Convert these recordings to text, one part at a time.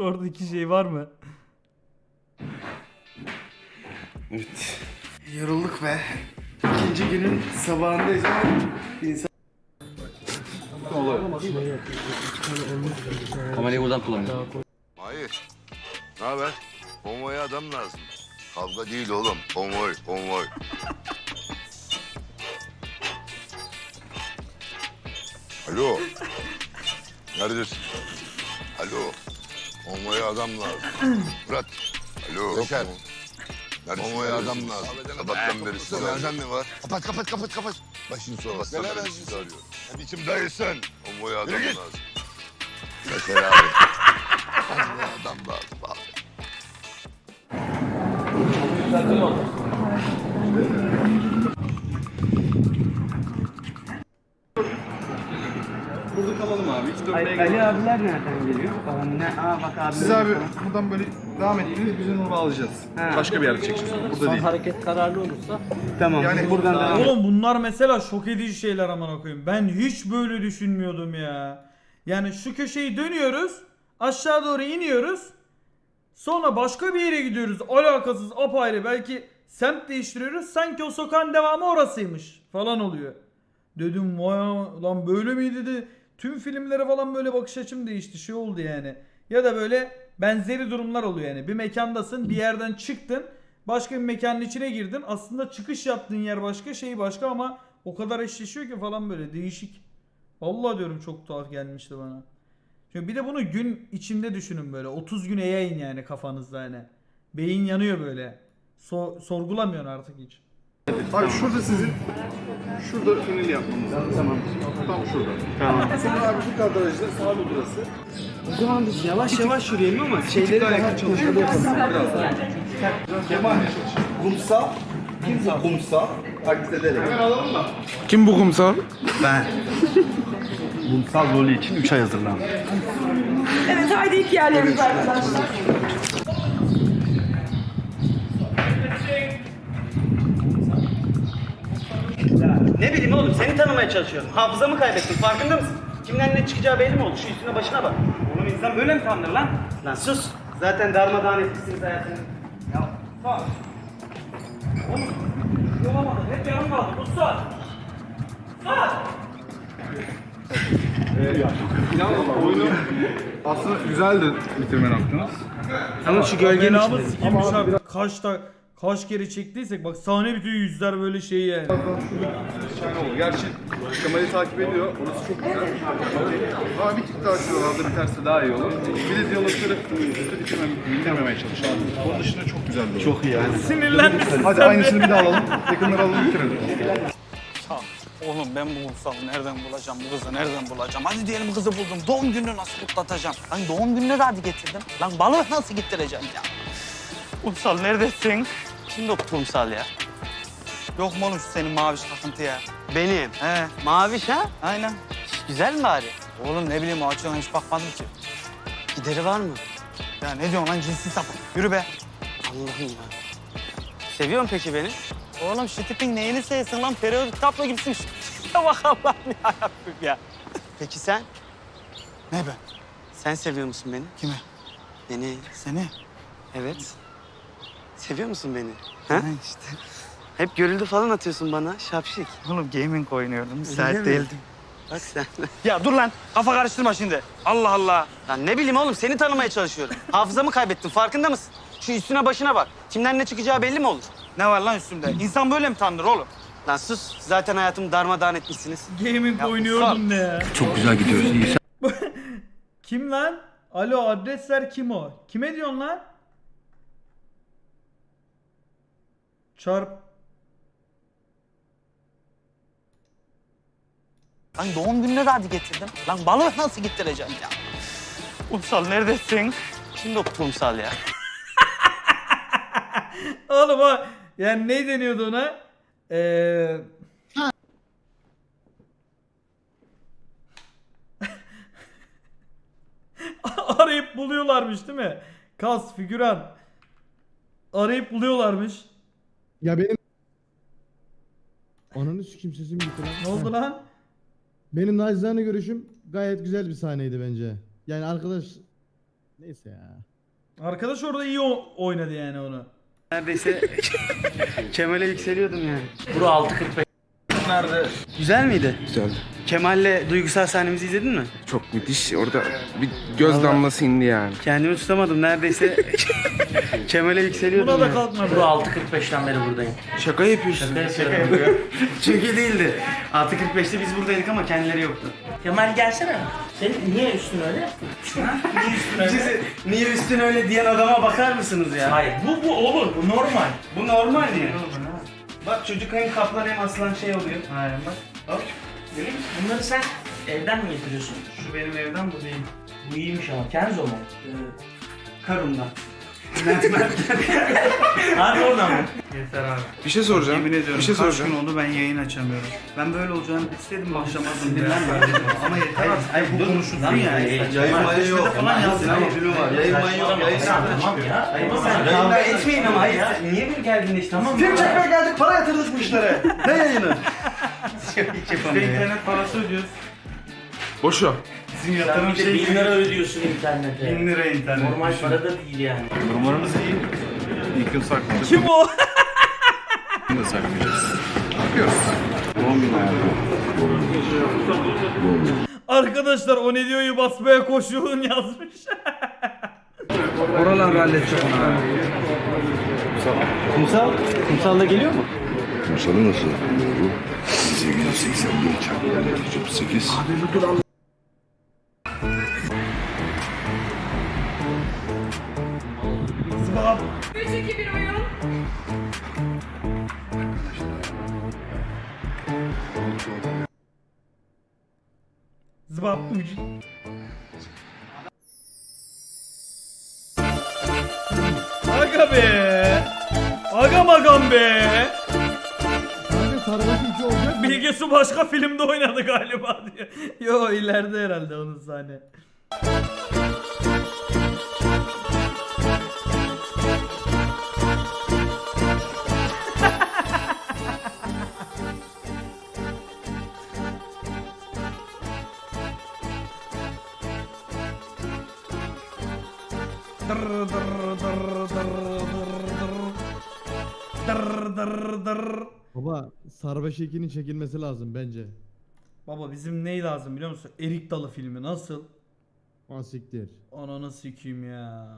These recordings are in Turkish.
Oradaki şey var mı? Evet. Yorulduk be. İkinci günün sabahındayız ama insan... Kamerayı buradan kullanıyor. Hayır. Ne haber? Konvoya adam lazım. Kavga değil oğlum. Konvoy, konvoy. Alo. Neredesin? Alo. Konvoya adam lazım. Murat. Alo. Yaşar. Konvoya adam lazım. Sabahtan beri sizi arıyorum. ne var? Kapat, kapat, kapat, kapat. Başını sonra. Sabahtan beri sizi arıyorum. Sen içimdeyisin. Konvoya adam lazım. Yaşar abi. Konvoya adam lazım abi. Burada kalalım abi. Hiç dönmeye Ali, gerek Ali yok. abiler nereden geliyor? Falan ne? Aa bak abi. Siz abi buradan böyle devam ettiniz. Biz onu alacağız. Ha. Başka bir yerde çekeceğiz. Burada Son değil. hareket kararlı olursa. Tamam. Yani- buradan devam Oğlum bunlar mesela şok edici şeyler aman koyayım. Ben hiç böyle düşünmüyordum ya. Yani şu köşeyi dönüyoruz. Aşağı doğru iniyoruz. Sonra başka bir yere gidiyoruz. Alakasız apayrı. Belki semt değiştiriyoruz. Sanki o sokağın devamı orasıymış falan oluyor. Dedim vay lan böyle miydi de tüm filmlere falan böyle bakış açım değişti şey oldu yani. Ya da böyle benzeri durumlar oluyor yani. Bir mekandasın bir yerden çıktın. Başka bir mekanın içine girdin. Aslında çıkış yaptığın yer başka şey başka ama o kadar eşleşiyor ki falan böyle değişik. Vallahi diyorum çok tuhaf gelmişti bana. Çünkü bir de bunu gün içinde düşünün böyle. 30 güne yayın yani kafanızda yani. Beyin yanıyor böyle. So- sorgulamıyorsun artık hiç. Abi şurada sizin şurada tünel yapmamız lazım. Tamam. Tam şurada. Tamam. Senin abi bu kadrajda sağlı burası. O zaman biz yavaş yavaş yürüyelim ama şeyleri Şeyleri daha çalışmalı yapalım. Biraz daha. Kemal kumsal. Kim bu kumsal? Taklit edelim. Hemen alalım mı? Kim bu kumsal? Kumsal rolü için 3 ay hazırlan. Evet haydi ilk yerlerimiz arkadaşlar. Ne bileyim oğlum seni tanımaya çalışıyorum. Hafızamı kaybettim farkında mısın? Kimden ne çıkacağı belli mi oldu? Şu üstüne başına bak. Oğlum insan böyle mi tanır lan? Lan sus. Zaten darmadağın etmişsiniz hayatını. Ya bak. Oğlum yolamadı. Hep yarım kaldı. Saat. Saat. Yalnız oyunu aslında güzel de bitirme yaptınız. Ama şu gölgenin içinde. sikilmiş abi. Kaç da kaç kere çektiysek bak sahne bitiyor yüzler böyle şey yani. Gerçi kamerayı takip ediyor. Orası çok güzel. Ama bir tık daha şuralarda biterse daha iyi olur. Bir de diyalogları bitirmemeye çalışalım. Onun dışında çok güzel bir Çok iyi yani. Sinirlenmişsin Hadi sen aynısını de. bir daha alalım. Yakınları alalım bitirelim. Oğlum ben bu kumsalı nereden bulacağım, bu kızı nereden bulacağım? Hadi diyelim kızı buldum, doğum gününü nasıl kutlatacağım? Lan doğum gününü de hadi getirdim. Lan balığı nasıl getireceğim ya? Kumsal neredesin? Kimdi o kumsal ya? Yok mu oğlum şu senin maviş takıntı ya? Benim. He, Maviş ha? aynen. Güzel mi bari? Oğlum ne bileyim o açıdan hiç bakmadım ki. Gideri var mı? Ya ne diyorsun lan cinsi sapık? Yürü be. Allah'ım ya. Seviyor musun peki beni? Oğlum şu tipin neyini sevsin lan? Periyodik tablo gibisin. Ya bak Allah'ım yarabbim ya. Peki sen? Ne be? Sen seviyor musun beni? Kime? Beni. Seni. Evet. Seviyor musun beni? Ha? Ha işte. Hep görüldü falan atıyorsun bana. Şapşik. Oğlum gaming oynuyordum. Öyle Müsait mi? değildim. Bak sen. Ya dur lan. Kafa karıştırma şimdi. Allah Allah. Lan ne bileyim oğlum seni tanımaya çalışıyorum. Hafızamı kaybettim farkında mısın? Şu üstüne başına bak. Kimden ne çıkacağı belli mi olur? Ne var lan üstümde? İnsan böyle mi tanır oğlum? Lan sus. Zaten hayatımı darmadağın etmişsiniz. Gaming Ya oynuyordum ne ya? Çok güzel gidiyoruz. İyi. Kim lan? Alo adresler kim o? Kime diyorsun lan? Çarp. Lan doğum gününe de hadi getirdim. Lan balığı nasıl getireceğim ya? Kumsal neredesin? Kimdi o kumsal ya? Oğlum o yani ne deniyordu ona? Ee... Arayıp buluyorlarmış değil mi? Kas, figüran. Arayıp buluyorlarmış. Ya benim Ananı sikim sesim gitti lan. Ne oldu lan? Benim nacizane görüşüm gayet güzel bir sahneydi bence. Yani arkadaş Neyse ya. Arkadaş orada iyi o- oynadı yani onu. Neredeyse Kemal'e yükseliyordum yani. Bro 6.45. Nerede? Güzel miydi? Güzeldi. Kemal'le duygusal sahnemizi izledin mi? Çok müthiş. Orada bir göz damlası indi yani. Kendimi tutamadım neredeyse Kemal'e yükseliyordum Buna da kalkmadı. Bro 6.45'ten beri buradayım. Şaka yapıyorsun. Şaka yapıyorum. Çünkü değildi. 6.45'te biz buradaydık ama kendileri yoktu. Kemal gelsene. Senin niye üstün öyle? niye üstün öyle? Niye üstün öyle diyen adama bakar mısınız ya? Hayır bu bu olur bu normal. Bu normal mi? Bak çocuk hem kaplan hem aslan şey oluyor. Aynen bak. Bak. Görüyor musun? Bunları sen evden mi getiriyorsun? Şu benim evden bu değil. Bu iyiymiş ama. Kenzo mu? Karımdan. Harbi oradan mı? Yeter abi. Bir şey soracağım. Yemin ediyorum Bir şey kaç soracağım. gün oldu ben yayın açamıyorum. Ben böyle olacağını istedim başlamadım. Ama yeter artık. Hayır, bu konuşulsun yani. Yayın manyağı yok. falan yazdın ama. Yayın manyağı yayın Tamam ya. Kavga etmeyin ama hayır. Niye bir geldin işte tamam mı? Film çekmeye geldik para yatırdık bu işlere. ne yayını? Hiç yapamıyor. internet parası ödüyoruz. Boş ver. Bizim Sen yatırım bir de şey bin lira ödüyorsun internete. 1000 lira internet. Normal para da değil yani. Numaramız iyi. İlk yıl saklayacağız. Kim o? Bunu da saklayacağız. Ne yapıyoruz? Doğum günü. Arkadaşlar o ne diyor'yu basmaya koşuğun yazmış. Oralar halledecek onu abi. Kumsal? Kumsal'da geliyor mu? Kumsalı nasıl? Bu 1881 çarpı 8. Zıbap. 3 2 1 oyun. Zıbap. Aga be. Aga magam be. Su başka filmde oynadı galiba diyor. Yo ileride herhalde onun sahne. Dır dır dır dır dır dır. Dır dır dır. Baba sarhoş ikinin çekilmesi lazım bence. Baba bizim ney lazım biliyor musun? Erik Dalı filmi nasıl? Aa siktir. Ananı sikeyim ya.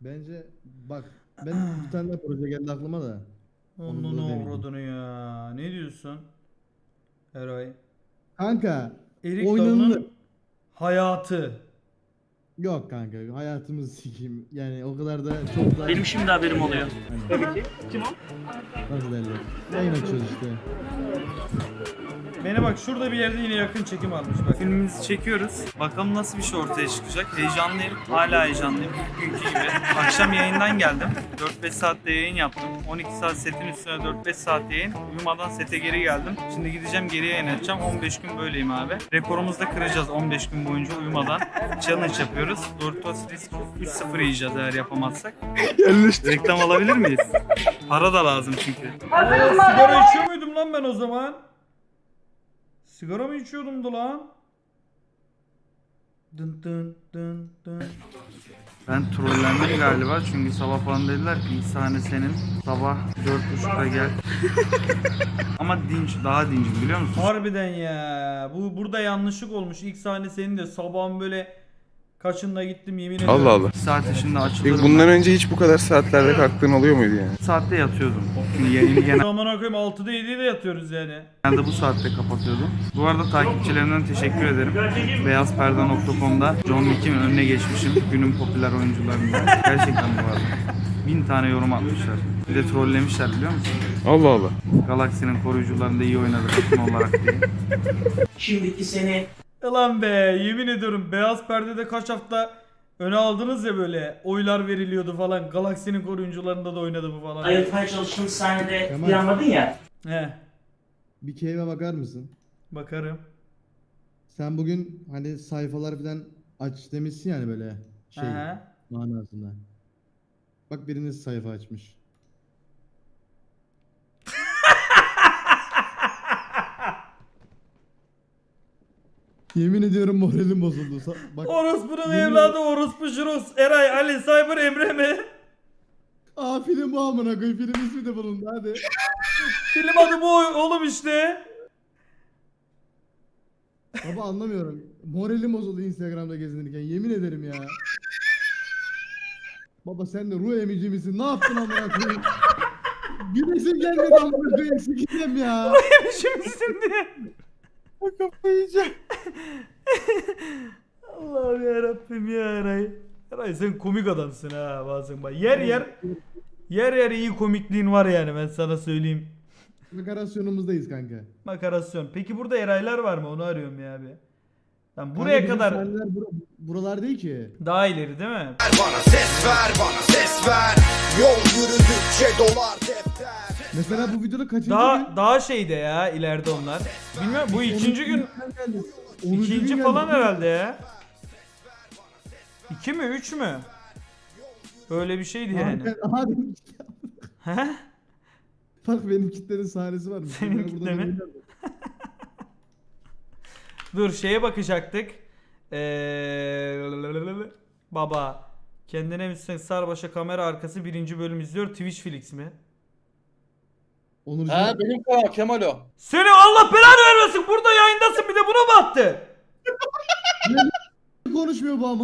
Bence bak ben bir tane daha proje geldi aklıma da. Onu Onun deneyeyim. avradını ya. Ne diyorsun? Eray. Kanka Erik Oynanılır. Dalı'nın hayatı. Yok kanka hayatımızı sikeyim. Yani o kadar da çok da Benim şimdi haberim oluyor. nasıl derler. Yayın açıyoruz işte. Beni bak şurada bir yerde yine yakın çekim almış bak. Filmimizi çekiyoruz. Bakalım nasıl bir şey ortaya çıkacak. Heyecanlıyım. Hala heyecanlıyım. Bugünkü gibi. Akşam yayından geldim. 4-5 saatte yayın yaptım. 12 saat setin üstüne 4-5 saat yayın. Uyumadan sete geri geldim. Şimdi gideceğim geri yayın edeceğim. 15 gün böyleyim abi. Rekorumuzu da kıracağız 15 gün boyunca uyumadan. Challenge yapıyoruz. Doritos Risk 3-0 yiyeceğiz eğer yapamazsak. Reklam alabilir miyiz? Para da lazım çünkü. Sigara içiyor muydum lan ben o zaman? Sigara mı içiyordum da lan? Dın dın dın dın. Ben trollendim galiba çünkü sabah falan dediler ki ilk sahne senin sabah 4.30'da gel. Ama dinç, daha dincim biliyor musun? Harbiden ya. Bu burada yanlışlık olmuş. İlk sahne senin de sabahın böyle kaçında gittim yemin ediyorum. Allah Allah. Saat içinde Peki açılırım. bundan önce hiç bu kadar saatlerde kalktığın oluyor muydu yani? Saatte yatıyordum. Şimdi yayını Aman koyayım 6'da 7'de yatıyoruz yani. genelde bu saatte kapatıyordum. Bu arada takipçilerimden teşekkür ederim. Beyazperde.com'da John Wick'in önüne geçmişim. Günün popüler oyuncularından. Gerçekten bu arada. Bin tane yorum atmışlar. Bir de trollemişler biliyor musun? Allah Allah. Galaksinin koruyucularında iyi oynadı takım olarak diye. Şimdiki seni Ulan be yemin ediyorum beyaz perdede kaç hafta öne aldınız ya böyle oylar veriliyordu falan. Galaksinin koruyucularında da oynadı bu falan. ayıltmaya çalıştığın sahnede Kemal. uyanmadın ya. He Bir keyfe bakar mısın? bakarım. Sen bugün hani sayfalar falan aç demişsin yani böyle şey Aha. manasında. Bak biriniz sayfa açmış. Yemin ediyorum moralim bozuldu. Sa- Bak Orospu'nun Yemin evladı orospu Jiros. Eray, Ali, Cyber, Emre mi? aa film bu amına koyayım. Film ismi de bulundu hadi. Film adı bu oğlum işte. Baba anlamıyorum. Moralim bozuldu Instagram'da gezinirken. Yemin ederim ya. Baba sen de ruh emici misin? Ne yaptın amına koyayım? Güneşim gelmedi amına koyayım. Sikeceğim ya. Yemişimsin diye. Kafayı yiyeceğim. Allah'ım yarabbim ya Eray. Eray sen komik adamsın ha bazen bak. Yer yer yer yer iyi komikliğin var yani ben sana söyleyeyim. Makarasyonumuzdayız kanka. Makarasyon. Peki burada Eraylar var mı? Onu arıyorum ya abi. Kanka buraya bizim kadar sahneler bura- buralar değil ki. daha ileri değil mi? Bana ses ver, bana ses ver. Yol yürüdükçe dolar. Mesela bu videoda kaçıncı Daha daha şeyde ya ileride onlar. Bilmiyorum bu ikinci gün ikinci falan herhalde ya. İki mi üç mü? Öyle bir şeydi yani. Abi, He? bak benim kitlenin sahnesi var? Senin Burada kitle mi? Dur şeye bakacaktık. Ee, baba kendine müsten Sarbaş'a kamera arkası birinci bölüm izliyor Twitch Flix mi? Onurcan, Ha benim kanal Kemal o. Seni Allah belanı vermesin burada yayındasın bir de buna mı attı? konuşmuyor bu ama.